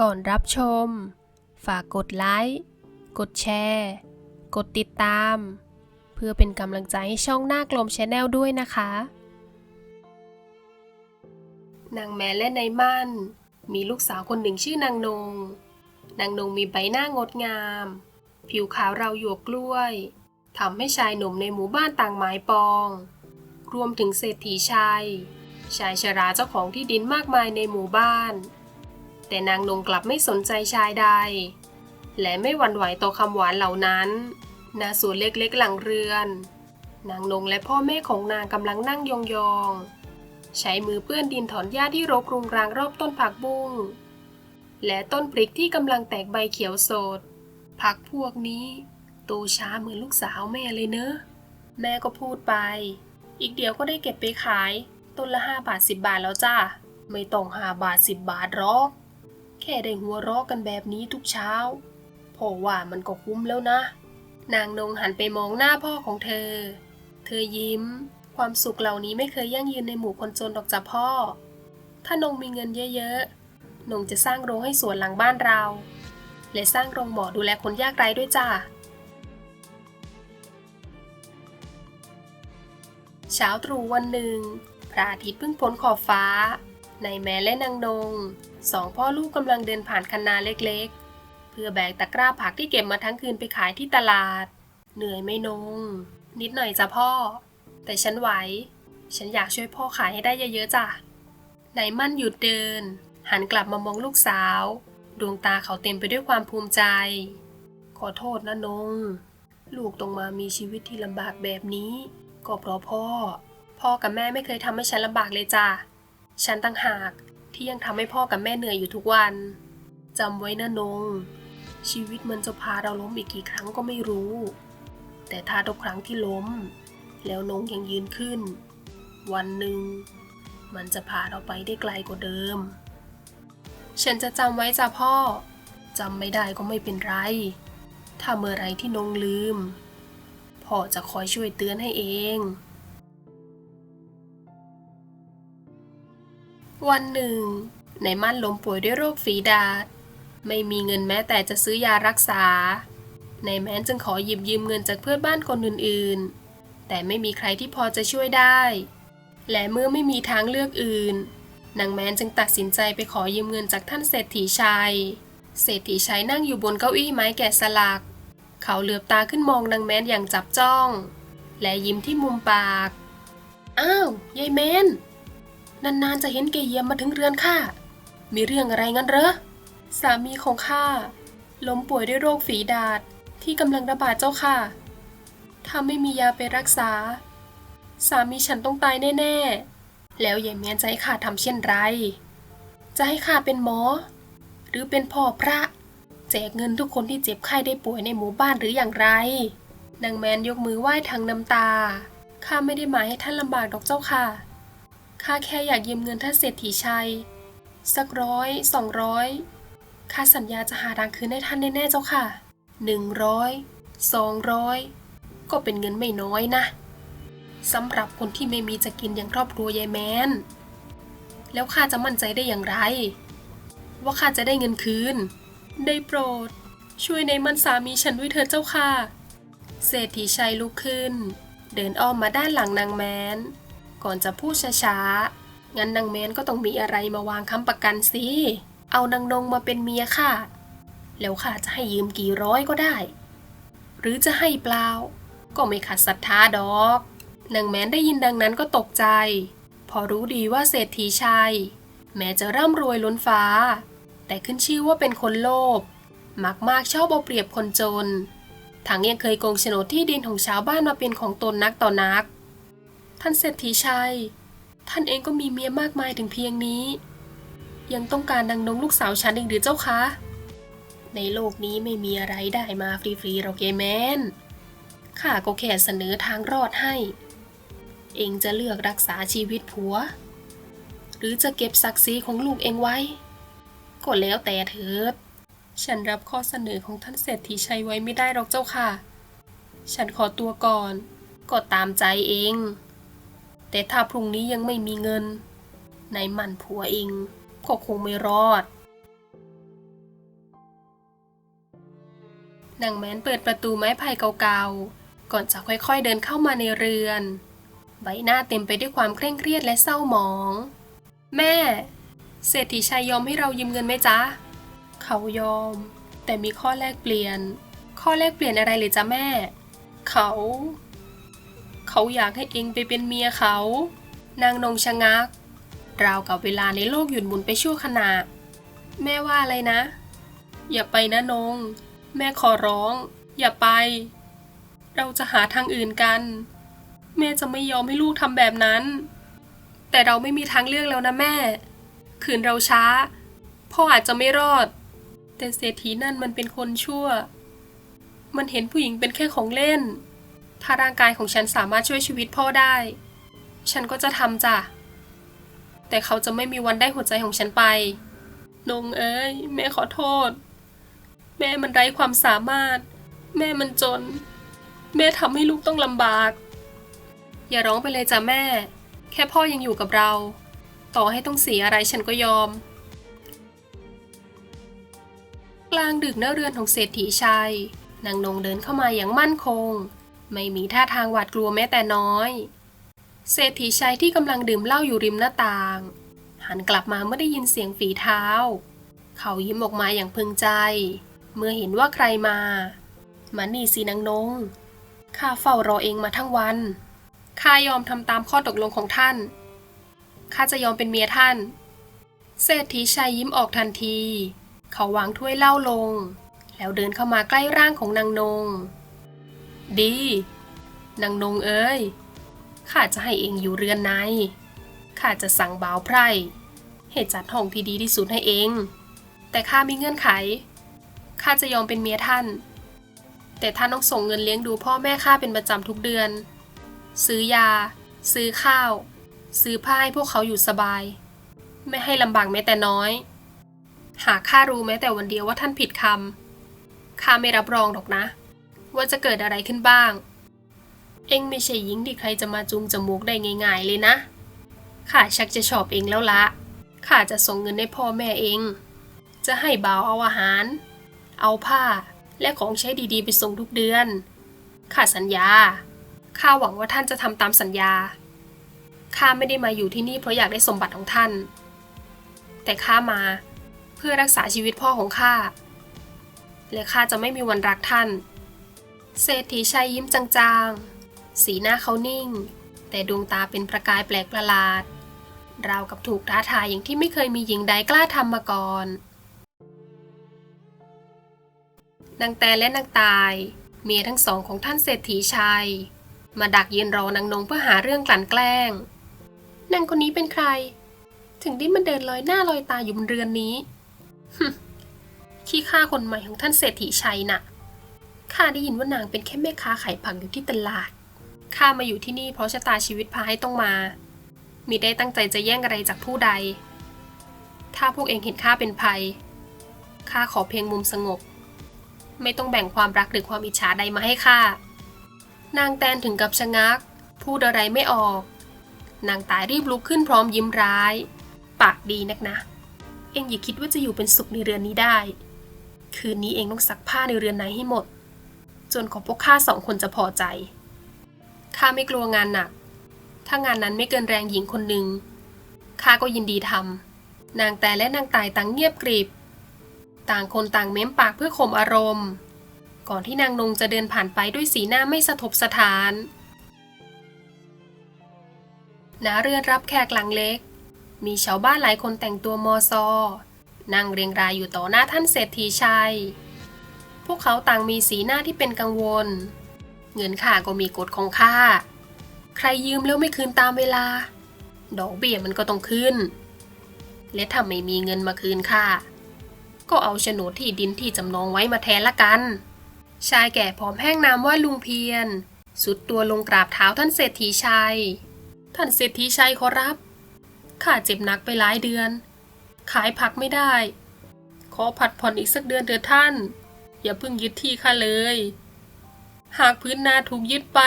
ก่อนรับชม ฝากกดไลค์กดแชร์ กดติดตาม เพื่อเป็นกำลังใจให้ช่องหน้ากลมชาแนลด้วยนะคะนางแม่และนายมั่น มีลูกสาวคนหนึ่งชื่อนางนง นางนงมีใบหน้างดงาม ผิวขาวเราหยวกกล้วยทำให้ชายหนุ่มในหมู่บ้านต่างหมายปอง รวมถึงเศรษฐีชาย ชายชราเจ้าของที่ดินมากมายในหมู่บ้าน แต่นางนงกลับไม่สนใจชายใด และไม่หวั่นไหวต่อคำหวานเหล่านั้นณสวนเล็กๆหลังเรือน นางนงและพ่อแม่ของนางกำลังนั่งยองๆ ใช้มือเปื้อนดินถอนหญ้าที่รกรุงรังรอบต้นผักบุ้ง และต้นพริกที่กำลังแตกใบเขียวสด ผักพวกนี้โตช้าเหมือนลูกสาวแม่เลยเนอะแม่ก็พูดไป อีกเดี๋ยวก็ได้เก็บไปขาย ต้นละห้าบาทสิบบาทแล้วจ้า ไม่ต้องห้าบาทสิบบาทหรอก แค่ได้หัวเราะกันแบบนี้ทุกเช้าพ่อว่ามันก็คุ้มแล้วนะ นางนงหันไปมองหน้าพ่อของเธอ เธอยิ้ม ความสุขเหล่านี้ไม่เคยยั่งยืนในหมู่คนจนหรอกจ้ะพ่อ ถ้านงมีเงินเยอะๆ นงจะสร้างโรงให้สวนหลังบ้านเรา และสร้างโรงหมอดูแลคนยากไร้ด้วยจ้าเช้าตรู่วันหนึ่งพระอาทิตย์เพิ่งพ้นขอบฟ้า นายแม่และนางนง สองพ่อลูกกำลังเดินผ่านคันนาเล็กๆ เพื่อแบกตะกร้าผักที่เก็บมาทั้งคืนไปขายที่ตลาด เหนื่อยไม่นง นิดหน่อยจ้ะพ่อ แต่ฉันไหว ฉันอยากช่วยพ่อขายให้ได้เยอะๆจ้ะนายมั่นหยุดเดิน หันกลับมามองลูกสาว ดวงตาเขาเต็มไปด้วยความภูมิใจ ขอโทษนะนง ลูกต้องมามีชีวิตที่ลำบากแบบนี้ ก็เพราะพ่อ พ่อกับแม่ไม่เคยทำให้ฉันลำบากเลยจ้ะ ฉันตั้งหาก ที่ยังทำให้พ่อกับแม่เหนื่อยอยู่ทุกวันจำไว้นะนง ชีวิตมันจะพาเราล้มอีกกี่ครั้งก็ไม่รู้ แต่ถ้าทุกครั้งที่ล้ม แล้วนงยังยืนขึ้น วันหนึ่ง มันจะพาเราไปได้ไกลกว่าเดิม ฉันจะจำไว้จ้ะพ่อจำไม่ได้ก็ไม่เป็นไร ถ้าเมื่อไรที่นงลืม พ่อจะคอยช่วยเตือนให้เอง วันหนึ่งนายมั่นล้มป่วยด้วยโรคฝีดาษ ไม่มีเงินแม้แต่จะซื้อยารักษานายแม้นจึงขอหยิบยืมเงินจากเพื่อนบ้านคนอื่นๆ แต่ไม่มีใครที่พอจะช่วยได้ และเมื่อไม่มีทางเลือกอื่น นางแม้นจึงตัดสินใจไปขอยืมเงินจากท่านเศรษฐีชัย เศรษฐีชัยนั่งอยู่บนเก้าอี้ไม้แกะสลัก เขาเหลือบตาขึ้นมองนางแม้นอย่างจับจ้อง และยิ้มที่มุมปาก อ้าวยายแม้น นานๆจะเห็นแกเยี่ยมมาถึงเรือนข้า มีเรื่องอะไรงั้นเหรอ สามีของข้าล้มป่วยด้วยโรคฝีดาษที่กำลังระบาดเจ้าค่ะ ถ้าไม่มียาไปรักษา สามีฉันต้องตายแน่ๆ แล้วยายเมียนจะให้ข้าทำเช่นไร จะให้ข้าเป็นหมอ หรือเป็นพ่อพระ แจกเงินทุกคนที่เจ็บไข้ได้ป่วยในหมู่บ้านหรืออย่างไร นางแมนยกมือไหว้ทางน้ำตา ข้าไม่ได้หมายให้ท่านลำบากดอกเจ้าค่ะ ข้าแค่อยากยืมเงินท่านเศรษฐีชัย สักร้อยสองร้อยข้าสัญญาจะหาทางคืนให้ท่านแน่ๆเจ้าค่ะหนึ่งร้อยสองร้อยก็เป็นเงินไม่น้อยนะสำหรับคนที่ไม่มีจะกินอย่างครอบครัวยายแมนแล้วข้าจะมั่นใจได้อย่างไร ว่าข้าจะได้เงินคืน ได้โปรด ช่วยในมันสามีฉันด้วยเถิดเจ้าค่ะ เศรษฐีชัยลุกขึ้น เดินอ้อมมาด้านหลังนางแมน ก่อนจะพูดช้าๆ งั้นนางแมนก็ต้องมีอะไรมาวางค้ำประกันสิ เอานางนงมาเป็นเมียค่ะ แล้วข้าจะให้ยืมกี่ร้อยก็ได้ หรือจะให้เปล่า ก็ไม่ขัดศรัทธาดอก นางแมนได้ยินดังนั้นก็ตกใจ พอรู้ดีว่าเศรษฐีชัยแม้จะร่ำรวยล้นฟ้า แต่ขึ้นชื่อว่าเป็นคนโลภ มักมากชอบเอาเปรียบคนจนทั้งยังเคยโกงโฉนดที่ดินของชาวบ้านมาเป็นของตนนักต่อนัก ท่านเศรษฐีชัย ท่านเองก็มีเมียมากมายถึงเพียงนี้ ยังต้องการดังนงลูกสาวฉันอีกหรือเจ้าคะ ในโลกนี้ไม่มีอะไรได้มาฟรีๆหรอกยายแมนข้าก็แค่เสนอทางรอดให้ เองจะเลือกรักษาชีวิตผัว หรือจะเก็บศักดิ์ศรีของลูกเองไว้ ก็แล้วแต่เถิด ฉันรับข้อเสนอของท่านเศรษฐีชัยไว้ไม่ได้หรอกเจ้าค่ะ ฉันขอตัวก่อน ก็ตามใจเอง แต่ถ้าพรุ่งนี้ยังไม่มีเงินนายมันผัวเองก็คงไม่รอดนางแมนเปิดประตูไม้ไผ่เก่าๆ ก่อนจะค่อยๆเดินเข้ามาในเรือน ใบหน้าเต็มไปด้วยความเคร่งเครียดและเศร้าหมอง แม่ เศรษฐีชายยอมให้เรายืมเงินไหมจ๊ะ เขายอม แต่มีข้อแลกเปลี่ยน ข้อแลกเปลี่ยนอะไรเลยจ๊ะแม่ เขา เขาอยากให้เองไปเป็นเมียเขา นางนงชะงัก ราวกับเวลาในโลกหยุดหมุนไปชั่วขณะ แม่ว่าอะไรนะ อย่าไปนะนง แม่ขอร้อง อย่าไป เราจะหาทางอื่นกัน แม่จะไม่ยอมให้ลูกทำแบบนั้น แต่เราไม่มีทางเลือกแล้วนะแม่ ขืนเราช้า พ่ออาจจะไม่รอด แต่เศรษฐีนั่นมันเป็นคนชั่ว มันเห็นผู้หญิงเป็นแค่ของเล่น ถ้าร่างกายของฉันสามารถช่วยชีวิตพ่อได้ ฉันก็จะทำจ้ะ แต่เขาจะไม่มีวันได้หัวใจของฉันไป นงเอ้ย แม่ขอโทษ แม่มันไร้ความสามารถ แม่มันจน แม่ทำให้ลูกต้องลำบาก อย่าร้องไปเลยจ้ะแม่ แค่พ่อยังอยู่กับเรา ต่อให้ต้องเสียอะไรฉันก็ยอม กลางดึกหน้าเรือนของเศรษฐีชัยนางนงเดินเข้ามาอย่างมั่นคง ไม่มีท่าทางหวาดกลัวแม้แต่น้อย เศรษฐีชัยที่กำลังดื่มเหล้าอยู่ริมหน้าต่าง หันกลับมาเมื่อได้ยินเสียงฝีเท้า เขายิ้มออกมาอย่างพึงใจ เมื่อเห็นว่าใครมามานี่สินางนง ข้าเฝ้ารอเองมาทั้งวัน ข้ายอมทำตามข้อตกลงของท่าน ข้าจะยอมเป็นเมียท่าน เศรษฐีชัยยิ้มออกทันที เขาวางถ้วยเหล้าลง แล้วเดินเข้ามาใกล้ร่างของนางนง ดีนางนงเอ้ยข้าจะให้เองอยู่เรือนในข้าจะสั่งบ่าวไพร่ให้จัดห้องที่ดีที่สุดให้เอง แต่ข้ามีเงื่อนไขข้าจะยอมเป็นเมียท่าน แต่ท่านต้องส่งเงินเลี้ยงดูพ่อแม่ข้าเป็นประจำทุกเดือน ซื้อยา ซื้อข้าว ซื้อผ้าให้พวกเขาอยู่สบาย ไม่ให้ลำบากแม้แต่น้อย หากข้ารู้แม้แต่วันเดียวว่าท่านผิดคำข้าไม่รับรองหรอกนะ ว่าจะเกิดอะไรขึ้นบ้าง เอ็งไม่ใช่หญิงที่ใครจะมาจูงจมูกได้ง่าย ๆ เลยนะ ข้าชักจะชอบเองแล้วละ ข้าจะส่งเงินให้พ่อแม่เอง จะให้บ่าวเอาอาหาร เอาผ้า และของใช้ดีๆ ไปส่งทุกเดือน ข้าสัญญา ข้าหวังว่าท่านจะทำตามสัญญา ข้าไม่ได้มาอยู่ที่นี่เพราะอยากได้สมบัติของท่าน แต่ข้ามาเพื่อรักษาชีวิตพ่อของข้า และข้าจะไม่มีวันรักท่าน เศรษฐีชัยยิ้มจางๆ สีหน้าเขานิ่ง แต่ดวงตาเป็นประกายแปลกประหลาด ราวกับถูกท้าทายอย่างที่ไม่เคยมีหญิงใดกล้าทำมาก่อน นางแตนและนางตาย เมียทั้งสองของท่านเศรษฐีชัยมาดักยืนรอนางนงเพื่อหาเรื่องกลั่นแกล้ง นางคนนี้เป็นใคร ถึงได้มาเดินลอยหน้าลอยตาอยู่บนเรือนนี้ฮึขี้ข้าคนใหม่ของท่านเศรษฐีชัยน่ะ ข้าได้ยินว่านางเป็นแค่แม่ค้าขายผักอยู่ที่ตลาด ข้ามาอยู่ที่นี่เพราะชะตาชีวิตพาให้ต้องมา มิได้ตั้งใจจะแย่งอะไรจากผู้ใด ถ้าพวกเองเห็นข้าเป็นภัย ข้าขอเพียงมุมสงบ ไม่ต้องแบ่งความรักหรือความอิจฉาใดมาให้ข้า นางแตนถึงกับชะงัก พูดอะไรไม่ออก นางตายรีบลุกขึ้นพร้อมยิ้มร้าย ปากดีนักนะ เองอย่าคิดว่าจะอยู่เป็นสุขในเรือนนี้ได้ คืนนี้เองต้องซักผ้าในเรือนไหนให้หมด จนของพวกข้าสองคนจะพอใจข้าไม่กลัวงานหนัก ถ้างานนั้นไม่เกินแรงหญิงคนหนึ่งข้าก็ยินดีทำนางแต่และนางตายต่างเงียบกริบ ต่างคนต่างเม้มปากเพื่อข่มอารมณ์ ก่อนที่นางนงจะเดินผ่านไปด้วยสีหน้าไม่สะทบสถานณเรือนรับแขกหลังเล็ก มีชาวบ้านหลายคนแต่งตัวมอซอ นั่งเรียงรายอยู่ต่อหน้าท่านเศรษฐีชัย พวกเขาต่างมีสีหน้าที่เป็นกังวล เงินค่าก็มีกฎของข้า ใครยืมแล้วไม่คืนตามเวลา ดอกเบี้ยมันก็ต้องขึ้น และถ้าไม่มีเงินมาคืนค่าก็เอาโฉนดที่ดินที่จำนองไว้มาแทนละกัน ชายแก่ผอมแห้งนามว่าลุงเพียร สุดตัวลงกราบเท้าท่านเศรษฐีชัย ท่านเศรษฐีชัยขอรับ ข้าเจ็บหนักไปหลายเดือน ขายผักไม่ได้ ขอผัดผ่อนอีกสักเดือนเถิดท่าน อย่าเพิ่งยึดที่ข้าเลย หากพื้นนาถูกยึดไป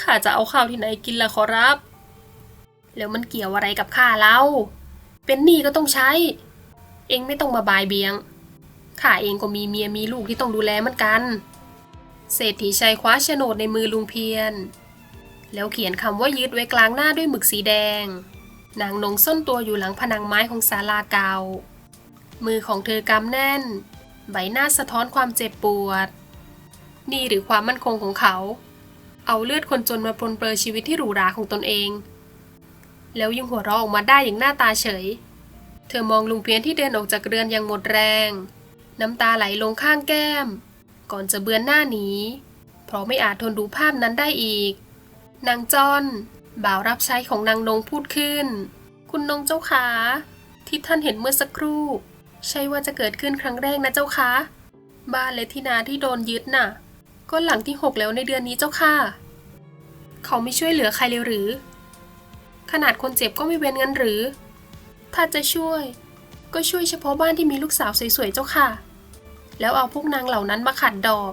ข้าจะเอาข้าวที่ไหนกินล่ะขอรับ แล้วมันเกี่ยวอะไรกับข้าเล่า เป็นหนี้ก็ต้องใช้ เองไม่ต้องมาบายเบียง ข้าเองก็มีเมียมีลูกที่ต้องดูแลเหมือนกัน เศรษฐีชัยคว้าโฉนดในมือลุงเพียรแล้วเขียนคำว่ายึดไว้กลางหน้าด้วยหมึกสีแดง นางนงซ่อนตัวอยู่หลังผนังไม้ของศาลาเก่ามือของเธอกำแน่น ใบหน้าสะท้อนความเจ็บปวด นี่หรือความมั่นคงของเขา เอาเลือดคนจนมาปลนเปลือชีวิตที่หรูหราของตนเอง แล้วยังหัวเราะออกมาได้อย่างหน้าตาเฉย เธอมองลุงเพียรที่เดินออกจากเรือนอย่างหมดแรง น้ำตาไหลลงข้างแก้ม ก่อนจะเบือนหน้าหนีเพราะไม่อาจทนดูภาพนั้นได้อีก นางจอนบ่าวรับใช้ของนางนงพูดขึ้น คุณนงเจ้าขาที่ท่านเห็นเมื่อสักครู่ ใช่ว่าจะเกิดขึ้นครั้งแรกนะเจ้าคะ บ้านและที่นาที่โดนยึดน่ะ ก็หลังที่หกแล้วในเดือนนี้เจ้าค่ะ เขาไม่ช่วยเหลือใครเลยหรือ ขนาดคนเจ็บก็ไม่เว้นงั้นหรือ ถ้าจะช่วย ก็ช่วยเฉพาะบ้านที่มีลูกสาวสวยๆเจ้าค่ะ แล้วเอาพวกนางเหล่านั้นมาขัดดอก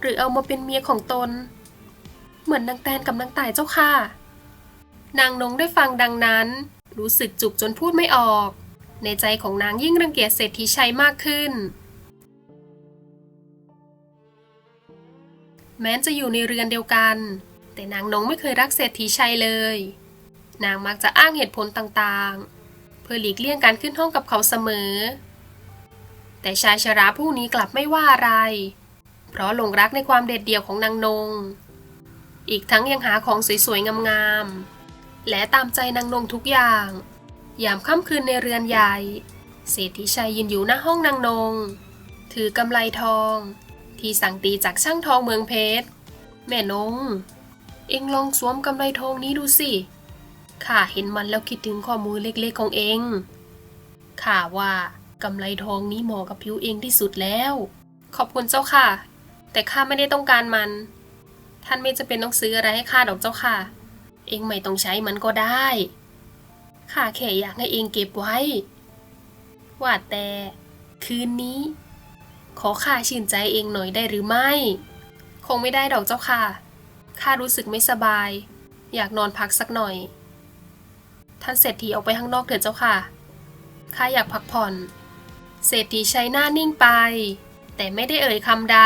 หรือเอามาเป็นเมียของตน เหมือนนางแตนกับนางต่ายเจ้าค่ะ นางนงได้ฟังดังนั้น รู้สึกจุกจนพูดไม่ออก ในใจของนางยิ่งรังเกียจเศรษฐีชัยมากขึ้น แม้จะอยู่ในเรือนเดียวกัน แต่นางนงไม่เคยรักเศรษฐีชัยเลย นางมักจะอ้างเหตุผลต่างๆ เพื่อหลีกเลี่ยงการขึ้นห้องกับเขาเสมอ แต่ชายชราผู้นี้กลับไม่ว่าอะไร เพราะหลงรักในความเด็ดเดี่ยวของนางนง อีกทั้งยังหาของสวยๆงามๆและตามใจนางนงทุกอย่าง ยามค่ำคืนในเรือนใหญ่ เศรษฐีชัยยืนอยู่หน้าห้องนางนง ถือกำไลทอง ที่สั่งตีจากช่างทองเมืองเพชร แม่นง เอ็งลองสวมกำไลทองนี้ดูสิ ข้าเห็นมันแล้วคิดถึงข้อมือเล็กๆของเองข้าว่ากำไลทองนี้เหมาะกับผิวเองที่สุดแล้ว ขอบคุณเจ้าค่ะ แต่ข้าไม่ได้ต้องการมัน ท่านไม่จะเป็นต้องซื้ออะไรให้ข้าดอกเจ้าค่ะ เองไม่ต้องใช้มันก็ได้ ข้าแค่อยากให้เองเก็บไว้ ว่าแต่ คืนนี้ ขอข้าชื่นใจเองหน่อยได้หรือไม่ คงไม่ได้ดอกเจ้าค่ะ ข้ารู้สึกไม่สบาย อยากนอนพักสักหน่อย ท่านเศรษฐีออกไปข้างนอกเถิดเจ้าค่ะ ข้าอยากพักผ่อน เศรษฐีใช้หน้านิ่งไป แต่ไม่ได้เอ่ยคำใด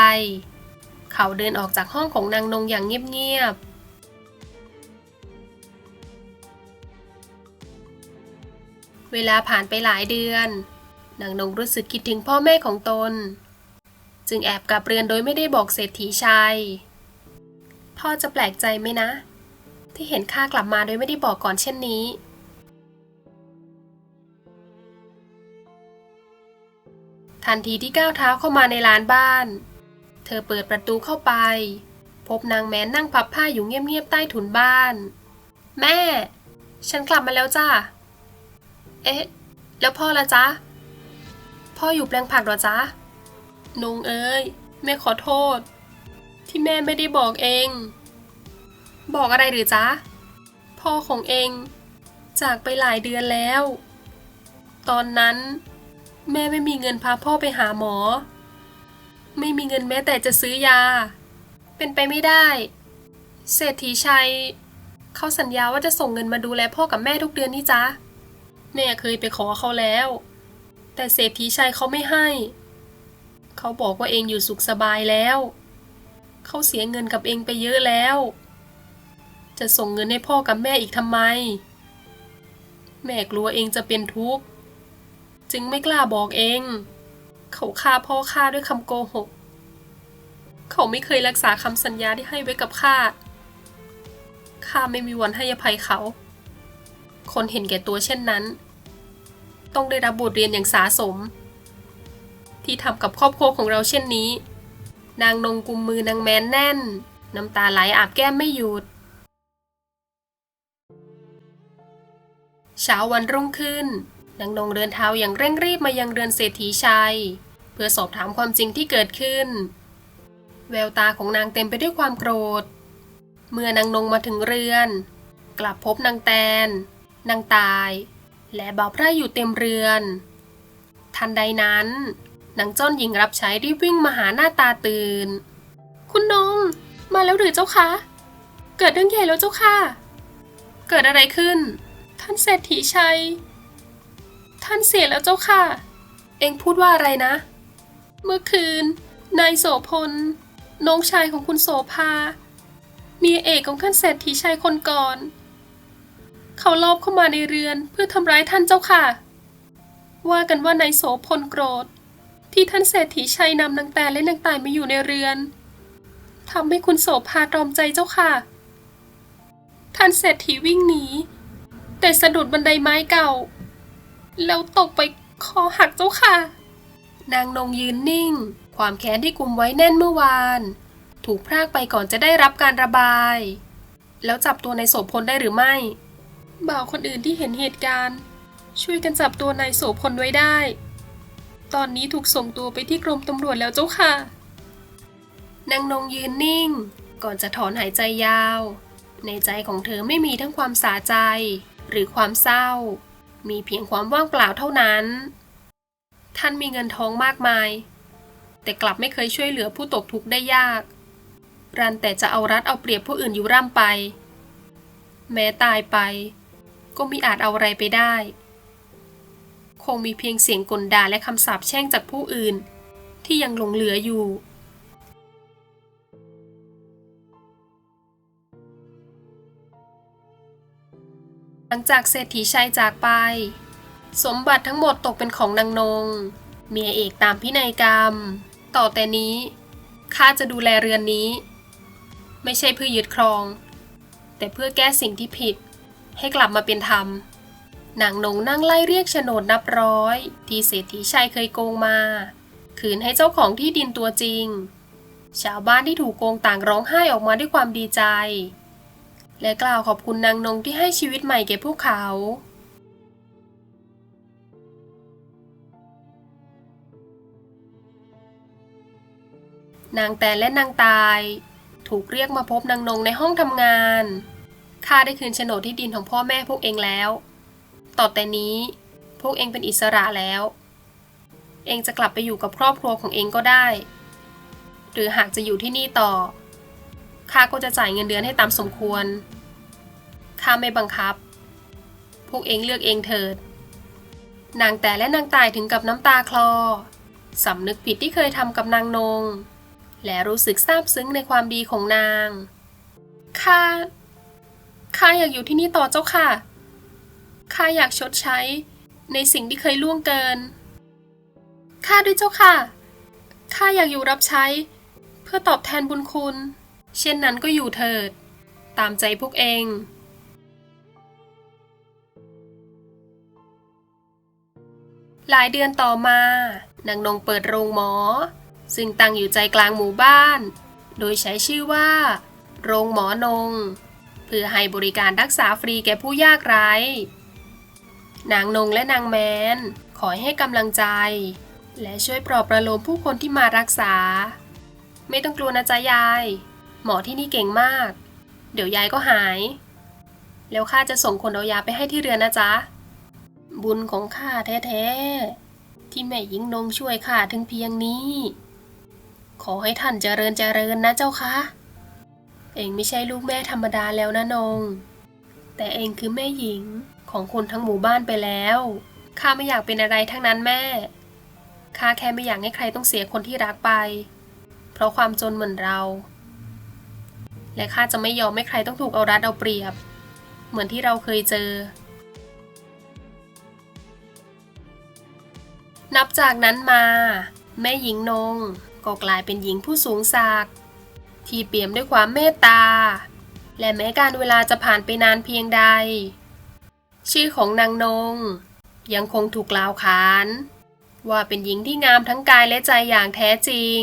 เขาเดินออกจากห้องของนางนงอย่างเงียบๆ เวลาผ่านไปหลายเดือน นางนงรู้สึกคิดถึงพ่อแม่ของตน จึงแอบกลับเรือนโดยไม่ได้บอกเศรษฐีชัยพ่อจะแปลกใจไหมนะ ที่เห็นข้ากลับมาโดยไม่ได้บอกก่อนเช่นนี้ทันทีที่ก้าวเท้าเข้ามาในลานบ้าน เธอเปิดประตูเข้าไป พบนางแม้นนั่งพับผ้าอยู่เงียบๆใต้ถุนบ้าน แม่ ฉันกลับมาแล้วจ้า เอ๊ะ แล้วพ่อละจ๊ะ พ่ออยู่แปลงผักหรอจ๊ะนงเอ้ย แม่ขอโทษ ที่แม่ไม่ได้บอกเอง บอกอะไรหรือจ๊ะ พ่อของเอง จากไปหลายเดือนแล้ว ตอนนั้น แม่ไม่มีเงินพาพ่อไปหาหมอ ไม่มีเงินแม้แต่จะซื้อยา เป็นไปไม่ได้ เศรษฐีชัย เขาสัญญาว่าจะส่งเงินมาดูแลพ่อกับแม่ทุกเดือนนี่จ๊ะ แม่เคยไปขอเขาแล้ว แต่เศรษฐีชัยเขาไม่ให้ เขาบอกว่าเองอยู่สุขสบายแล้ว เขาเสียเงินกับเองไปเยอะแล้ว จะส่งเงินให้พ่อกับแม่อีกทำไม แม่กลัวเองจะเป็นทุกข์ จึงไม่กล้าบอกเอง เขาฆ่าพ่อข้าด้วยคำโกหก เขาไม่เคยรักษาคำสัญญาที่ให้ไว้กับข้าข้าไม่มีวันให้อภัยเขา คนเห็นแก่ตัวเช่นนั้น ต้องได้รับบทเรียนอย่างสาสม ที่ทำกับครอบครัวของเราเช่นนี้ นางนงกุมมือนางแมนแน่น น้ำตาไหลอาบแก้มไม่หยุดเช้าวันรุ่งขึ้นนางนงเดินเท้าอย่างเร่งรีบมายังเรือนเศรษฐีชัย เพื่อสอบถามความจริงที่เกิดขึ้น แววตาของนางเต็มไปด้วยความโกรธ เมื่อนางนงมาถึงเรือน กลับพบนางแตน นางตาย และบ่าวไพร่อยู่เต็มเรือน ทันใดนั้นนางจ้อนหญิงรับใช้รีบวิ่งมาหาหน้าตาตื่น คุณนงมาแล้วหรือเจ้าคะ เกิดเรื่องใหญ่แล้วเจ้าค่ะ เกิดอะไรขึ้น ท่านเศรษฐีชัย ท่านเสียแล้วเจ้าค่ะ เอ็งพูดว่าอะไรนะ เมื่อคืนนายโสพลน้องชายของคุณโสภาเมียเอกของท่านเศรษฐีชัยคนก่อน เขาลอบเข้ามาในเรือนเพื่อทำร้ายท่านเจ้าค่ะ ว่ากันว่านายโสพลโกรธ ที่ท่านเศรษฐีชัยนำนางแต่และนางตายมาอยู่ในเรือนทำให้คุณโสภาตรอมใจเจ้าค่ะ ท่านเศรษฐีวิ่งหนี แต่สะดุดบันไดไม้เก่า แล้วตกไปคอหักเจ้าค่ะ นางนงยืนนิ่ง ความแค้นที่กุมไว้แน่นเมื่อวาน ถูกพรากไปก่อนจะได้รับการระบาย แล้วจับตัวนายโสพลได้หรือไม่ บ่าวคนอื่นที่เห็นเหตุการณ์ ช่วยกันจับตัวนายโสพลไว้ได้ ตอนนี้ถูกส่งตัวไปที่กรมตำรวจแล้วเจ้าค่ะ นางนงยืนนิ่ง ก่อนจะถอนหายใจยาว ในใจของเธอไม่มีทั้งความสาใจ หรือความเศร้า มีเพียงความว่างเปล่าเท่านั้น ท่านมีเงินทองมากมาย แต่กลับไม่เคยช่วยเหลือผู้ตกทุกข์ได้ยาก รันแต่จะเอารัดเอาเปรียบผู้อื่นอยู่ร่ำไป แม้ตายไป ก็มิอาจเอาอะไรไปได้ คงมีเพียงเสียงกลด่าและคำสาปแช่งจากผู้อื่น ที่ยังหลงเหลืออยู่ หลังจากเศรษฐีชัยจากไป สมบัติทั้งหมดตกเป็นของนางนง เมียเอกตามพินัยกรรม ต่อแต่นี้ข้าจะดูแลเรือนนี้ ไม่ใช่เพื่อยึดครอง แต่เพื่อแก้สิ่งที่ผิด ให้กลับมาเป็นธรรมนางนงนั่งไล่เรียกโฉนดนับร้อย ที่เศรษฐีชัยเคยโกงมา คืนให้เจ้าของที่ดินตัวจริง ชาวบ้านที่ถูกโกงต่างร้องไห้ออกมาด้วยความดีใจ และกล่าวขอบคุณนางนงที่ให้ชีวิตใหม่แก่พวกเขานางแตนและนางตาย ถูกเรียกมาพบนางนงในห้องทำงาน ข้าได้คืนโฉนดที่ดินของพ่อแม่พวกเองแล้ว ต่อแต่นี้พวกเองเป็นอิสระแล้ว เองจะกลับไปอยู่กับครอบครัวของเองก็ได้ หรือหากจะอยู่ที่นี่ต่อ ข้าก็จะจ่ายเงินเดือนให้ตามสมควร ข้าไม่บังคับ พวกเองเลือกเองเถิด นางแต่และนางตายถึงกับน้ำตาคลอ สำนึกผิดที่เคยทำกับนางนง และรู้สึกซาบซึ้งในความดีของนาง ข้า ข้าอยากอยู่ที่นี่ต่อเจ้าค่ะ ข้าอยากชดใช้ในสิ่งที่เคยล่วงเกิน ข้าด้วยเจ้าค่ะ ข้าอยากอยู่รับใช้ เพื่อตอบแทนบุญคุณ เช่นนั้นก็อยู่เถิด ตามใจพวกเองหลายเดือนต่อมานางนงเปิดโรงหมอ ซึ่งตั้งอยู่ใจกลางหมู่บ้าน โดยใช้ชื่อว่า โรงหมอนง เพื่อให้บริการรักษาฟรีแก่ผู้ยากไร้ นางนงและนางแมน ขอให้กำลังใจ และช่วยปลอบประโลมผู้คนที่มารักษา ไม่ต้องกลัวนะจ๊ะยาย หมอที่นี่เก่งมาก เดี๋ยวยายก็หาย แล้วข้าจะส่งคนเอายาไปให้ที่เรือนนะจ๊ะ บุญของข้าแท้ๆ ที่แม่หญิงนงช่วยข้าถึงเพียงนี้ ขอให้ท่านเจริญเจริญนะเจ้าคะ เองไม่ใช่ลูกแม่ธรรมดาแล้วนะนง แต่เองคือแม่หญิงของคนทั้งหมู่บ้านไปแล้ว ข้าไม่อยากเป็นอะไรทั้งนั้นแม่ ข้าแค่ไม่อยากให้ใครต้องเสียคนที่รักไป เพราะความจนเหมือนเรา และข้าจะไม่ยอมให้ใครต้องถูกเอารัดเอาเปรียบ เหมือนที่เราเคยเจอ นับจากนั้นมา แม่หญิงนงก็กลายเป็นหญิงผู้สูงศักดิ์ ที่เปี่ยมด้วยความเมตตา และแม้การเวลาจะผ่านไปนานเพียงใด ชื่อของนางนง ยังคงถูกกล่าวขาน ว่าเป็นหญิงที่งามทั้งกายและใจอย่างแท้จริง